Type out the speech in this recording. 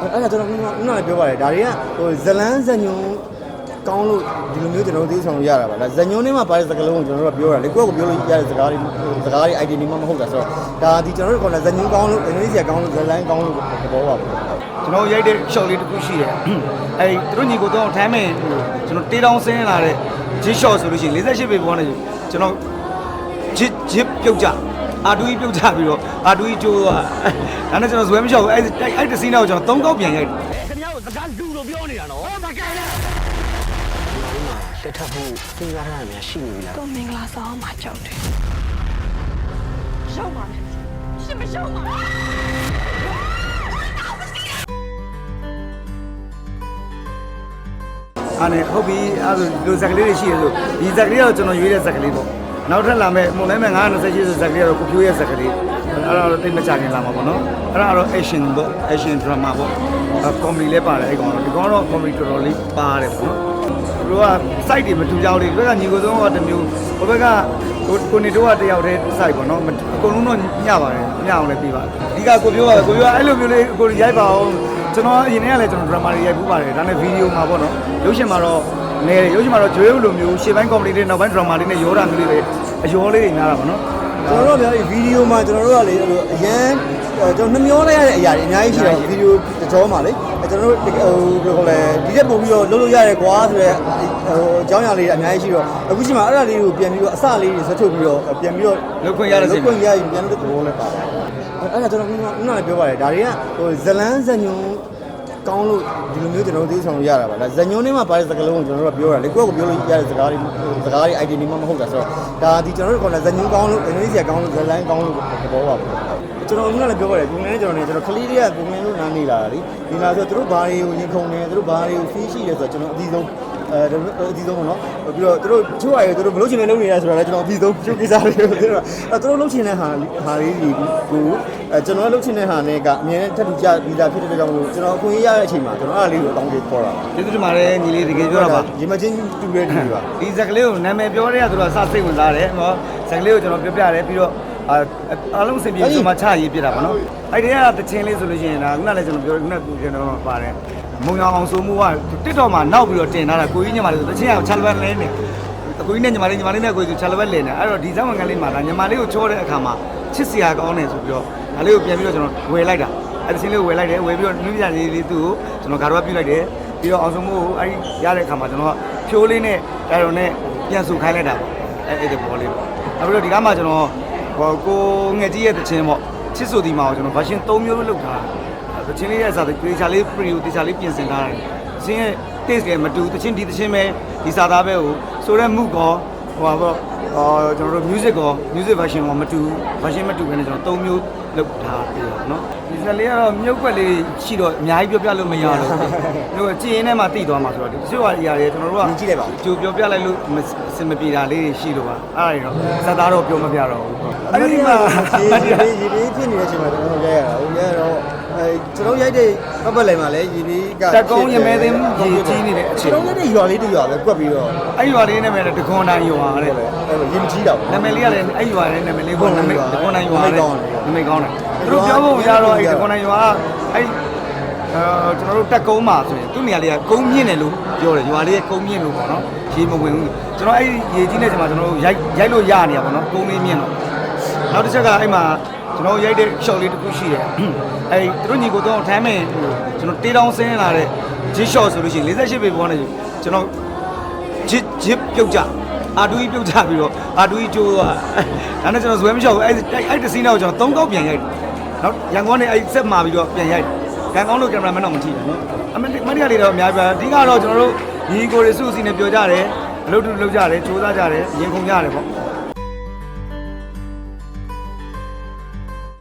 အဲ့ဒါကျွန်တော်ခုနကခုနကပြောပါတယ်ဒါတွေကဟိုဇလန်းဇညုံကောင်းလို့ဒီလိုမျိုးကျွန်တော်တို့သိဆောင်လို့ရတာပါဒါဇညုံနဲ့မှပါတဲ့စကားလုံးကိုကျွန်တော်တို့ကပြောတာလေကိုယ့်ကိုပြောလို့ရတဲ့စကားတွေစကားတွေ ID တွေမှမဟုတ်တာဆိုတော့ဒါဒီကျွန်တော်တို့ကဇညုံကောင်းလို့အင်္ဂလိပ်စာကောင်းလို့ဇလန်းကောင်းလို့သဘောပါပဲကျွန်တော်ရိုက်တဲ့ shot လေးတစ်ခုရှိတယ်အဲဒီသူတို့ညီကိုတော့ထိုင်းမဲ့ကျွန်တော်တေးတောင်းဆင်းလာတဲ့ G shot ဆိုလို့ရှိရင်48ပေပေါ်နေကျွန်တော် G G ပြုတ်ကြ အာတူကြီးပြုတ်ကြပြီးတော့အာတူကြီးကျိုးသွားဒါနဲ့ကျွန်တော်ဇွဲမလျှောက်ဘူးအဲ့အဲ့တစင်းတော့ကျွန်တော်၃ကောက်ပြန်ရိုက်တယ်ခင်ဗျားတို့စကားလူလို့ပြောနေတာနော်ဟောမကန်နဲ့လက်ထပ်ဖို့စဉ်းစားရတာများရှိနေပြီလားကိုမင်္ဂလာဆောင်မှာကြောက်တယ်ရောက်ပါမယ်ရှင်မရောက်ပါအားနဲ့ဟုတ်ပြီအဲ့ဒါလူဇက်ကလေးတွေရှိရဆိုဒီဇက်ကလေးကတော့ကျွန်တော်ရွေးတဲ့ဇက်ကလေးပေါ့ နောက်ထပ်လာမဲ့မုံနိုင်မဲ့928ဆိုဇက်ကလေးကတော့ကိုဖြိုးရဲ့ဇက်ကလေးအဲ့ဒါတော့တိတ်မချခင်လာမှာပေါ့နော်အဲ့ဒါကတော့ action ပေါ့ action drama ပေါ့အဲ့ comedy လည်းပါတယ်အဲ့ကောင်တော့ဒီကောင်တော့ comedy တော်တော်လေးပါတယ်ပေါ့နော်သူတို့က site တွေမတူကြဘူးလေဒီဘက်ကညီကိုဆုံးကတစ်မျိုးဟိုဘက်ကကိုကိုနေတော့ကတယောက်တည်း site ပေါ့နော်အကုန်လုံးတော့ညပါတယ်ညအောင်လည်းပြီးပါတယ်အဓိကကိုပြောပါကိုပြောအဲ့လိုမျိုးလေးကိုရိုက်ပါအောင်ကျွန်တော်အရင်ကလည်းကျွန်တော် drama တွေရိုက်ပူးပါတယ်ဒါနဲ့ video မှာပေါ့နော်ရုပ်ရှင်မှာတော့ နေရုပ်ရှင်မှာတော့ကျွေးလိုမျိုးရှေ့ပိုင်း comedy တွေနောက်ပိုင်း drama တွေနဲ့ရောတာမျိုးလေးတွေအရောလေးတွေများတာပေါ့နော်ကျွန်တော်တို့ကဗျာဒီဗီဒီယိုမှာကျွန်တော်တို့ကလေအဲ့လိုအရန်ကျွန်တော်နှမျောလိုက်ရတဲ့အရာတွေအများကြီးရှိတယ်ဗီဒီယိုတကြောမှာလေအဲကျွန်တော်တို့ဟိုဘယ်လိုလဲဒီတက်ပို့ပြီးတော့လုပ်လို့ရတယ်ကွာဆိုတော့ဟိုအကြောင်းအရာလေးတွေအများကြီးရှိတော့အခုချိန်မှာအဲ့ဒါလေးကိုပြန်ပြီးတော့အစလေးတွေဆွတ်ထုတ်ပြီးတော့ပြန်ပြီးတော့လုပ်ခွင့်ရတဲ့စိတ်လုပ်ခွင့်ရရင်ပြန်လို့သဘောလဲပါတယ်အဲ့ဒါကျွန်တော်ခုနကခုနကပြောပါတယ်ဒါတွေကဟိုဇလန်းဇညုံ ကောင်းလို့ဒီလိုမျိုးကျွန်တော်တို့သိဆောင်လို့ရတာပါဒါဇညုံနဲ့မှပါတဲ့စကားလုံးကိုကျွန်တော်တို့ကပြောတာလေကိုယ့်ကိုပြောလို့ရတဲ့စကားတွေစကားတွေ ID တွေမှမဟုတ်တာဆိုတော့ဒါဒီကျွန်တော်တို့ကဇညုံကောင်းလို့အင်္ဂလိပ်စာကောင်းလို့ဇလန်းကောင်းလို့သဘောပါပဲကျွန်တော်ခုနကလည်းပြောပါတယ်ကိုငယ်နဲ့ကျွန်တော်နေကျွန်တော်ကလေးတွေကကိုငယ်လို့နားနေလာတာလေဒီလာဆိုသူတို့ဘာတွေကိုရင်ခုန်နေသူတို့ဘာတွေကို feel ရှိတယ်ဆိုတော့ကျွန်တော်အပြီးဆုံး အဲအဒီဆုံးပေါ့နော်ပြီးတော့သူတို့ချိုးရတယ်သူတို့မလုပ်ချင်တဲ့လုပ်နေရဆိုတာလည်းကျွန်တော်အပြီးဆုံးချိုးကိစ္စတွေပြောတာအဲသူတို့လုပ်ချင်တဲ့ဟာဟာလေးတွေကိုအဲကျွန်တော်လုပ်ချင်တဲ့ဟာနဲ့ကအမြဲတမ်းထပ်တူကြပြီးသားဖြစ်တဲ့ကြောင့်မို့ကျွန်တော်အခွင့်အရေးရတဲ့အချိန်မှာကျွန်တော်အားလေးကိုအကောင်းကြီးခေါ်တာကျေးဇူးတင်ပါတယ်ညီလေးတကယ်ပြောတာပါရေမချင်းတူတဲ့တူပါဒီဇက်ကလေးကိုနာမည်ပြောတဲ့ကသူတို့ကစစိတ်ဝင်စားတယ်ဟောဇက်ကလေးကိုကျွန်တော်ပြောပြတယ်ပြီးတော့ အာအားလုံးစင်ပြေဆိုမှချရေးပြတာပါနော်အဲ့ဒီကတချင်းလေးဆိုလို့ရှိရင်ဒါခုနလည်းကျွန်တော်ပြောခုနကကျွန်တော်ပါတယ်မုံရောင်အောင်ဆိုမှုကတစ်တော်မှာနောက်ပြီးတော့တင်ထားတာကိုကြီးညမလေးဆိုတချင်းအောင်ချလဘတ်လဲနေကိုကြီးနဲ့ညီမလေးညီမလေးနဲ့ကိုကြီးဆိုချလဘတ်လဲနေအဲ့တော့ဒီဇက်ဝင်ကလေးမှာဒါညီမလေးကိုချောတဲ့အခါမှာချစ်စရာကောင်းတယ်ဆိုပြီးတော့ဒါလေးကိုပြန်ပြီးတော့ကျွန်တော်ဝယ်လိုက်တာအဲ့တချင်းလေးကိုဝယ်လိုက်တယ်ဝယ်ပြီးတော့နုပြလေးလေးသူ့ကိုကျွန်တော်ဂါတော့ပြုတ်လိုက်တယ်ပြီးတော့အောင်စုံမှုကိုအဲ့ဒီရတဲ့အခါမှာကျွန်တော်ဖြိုးလေးနဲ့ဒါတော့နဲ့ပြန်စုခိုင်းလိုက်တာပေါ့အဲ့အဲ့ဒီဘောလေးပေါ့နောက်ပြီးတော့ဒီကမှကျွန်တော် ဟိုကိုငယ်ကြီးရဲ့တချင်းပေါ့ချစ်ဆိုဒီမှာကိုကျွန်တော် version 3မျိုးလောက်ထားတာတချင်းလေးရဲ့စာတေချာလေး pre တေချာလေးပြင်ဆင်ထားတယ်တချင်းရဲ့ taste ကမတူတချင်းဒီတချင်းပဲဒီစာသားပဲကိုဆိုတဲ့မှုကောဟိုပါပေါ့အော်ကျွန်တော်တို့ music ကော music version ကောမတူ version မတူဘဲနဲ့ကျွန်တော်3မျိုး လုပ်ထားပြီးတော့နော်ဒီဇက်လေးကတော့မြုပ်ွက်လေးရှိတော့အများကြီးပြောပြလို့မရတော့ဘူးတို့ကြည်ရင်ထဲမှာတိသွားမှာဆိုတော့ဒီစုဝါရီရတယ်ကျွန်တော်တို့ကမြင်ကြည့်လိုက်ပါဦးကြိုပြောပြလိုက်လို့အဆင်မပြေတာလေးတွေရှိလို့ပါအဲ့ဒါတွေတော့ဇက်သားတော့ပြောမပြတော့ဘူးအဲ့ဒီမှာရေရေရေဖြစ်နေတဲ့အချိန်မှာကျွန်တော်တို့ရရတာဟိုရရတော့ အဲကျွန်တော်ရိုက်တဲ့ပတ်ပတ်လိုက်မှာလဲရေပြီးကတက်ကုန်းရမဲသိမ်းရေကြီးနေတဲ့အချိန်ကျွန်တော်ရိုက်တဲ့ရွာလေးတူရွာပဲကွက်ပြီးတော့အဲ့ရွာလေးနာမည်ကတခွန်တိုင်းရွာတဲ့အဲ့လိုရေမကြီးတာပေါ့ နာမည်လေးကလည်းအဲ့ရွာရဲ့နာမည်လေးပေါ့နာမည်တခွန်တိုင်းရွာတဲ့နာနာမမည်ည်ကောကောင်းင်းတယ်တယ်သူတို့ပြောဖို့ရတော့အဲ့တခွန်တိုင်းရွာအဲ့အဲကျွန်တော်တို့တက်ကုန်းမှာဆိုရင်သူ့နေရာလေးကကုန်းမြင့်တယ်လို့ပြောတယ်ရွာလေးကကုန်းမြင့်လို့ပေါ့နော်ရေမဝင်ဘူးကျွန်တော်အဲ့ရေကြီးနေချိန်မှာကျွန်တော်တို့ရိုက်ရိုက်လို့ရနေရပါတော့ကုန်းလေးမြင့်တော့နောက်တစ်ချက်ကအဲ့မှာ ကျွန်တော်ရိုက်တဲ့ shot လေးတစ်ခုရှိတယ်။အဲ့သူတို့ညီကိုတော့ထိုင်းမဲ့ကျွန်တော်တေးတောင်းဆင်းလာတဲ့ G shot ဆိုလို့ရှိရင်48ပေပေါ်နေကျွန်တော် G G ပြုတ်ကြအာတူကြီးပြုတ်ကြပြီးတော့အာတူကြီးကျိုးသွားဒါနဲ့ကျွန်တော်ဇွဲမလျှောက်ဘူးအဲ့အဲ့တစင်းတော့ကျွန်တော်၃ကောက်ပြန်ရိုက်တယ်။နောက်ရန်ကုန်ကနေအဲ့ဆက်မှာပြီးတော့ပြန်ရိုက်တယ်။ကံကောင်းလို့ကင်မရာမန်တော့မထိဘူး။အမေမတိရလေးတော့အများပြအဓိကတော့ကျွန်တော်တို့ညီကိုတွေစုစီနဲ့ပြောကြတယ်အလုပ်တူလုပ်ကြတယ်စူးစမ်းကြတယ်ရင်ခုန်ကြတယ်ပေါ့။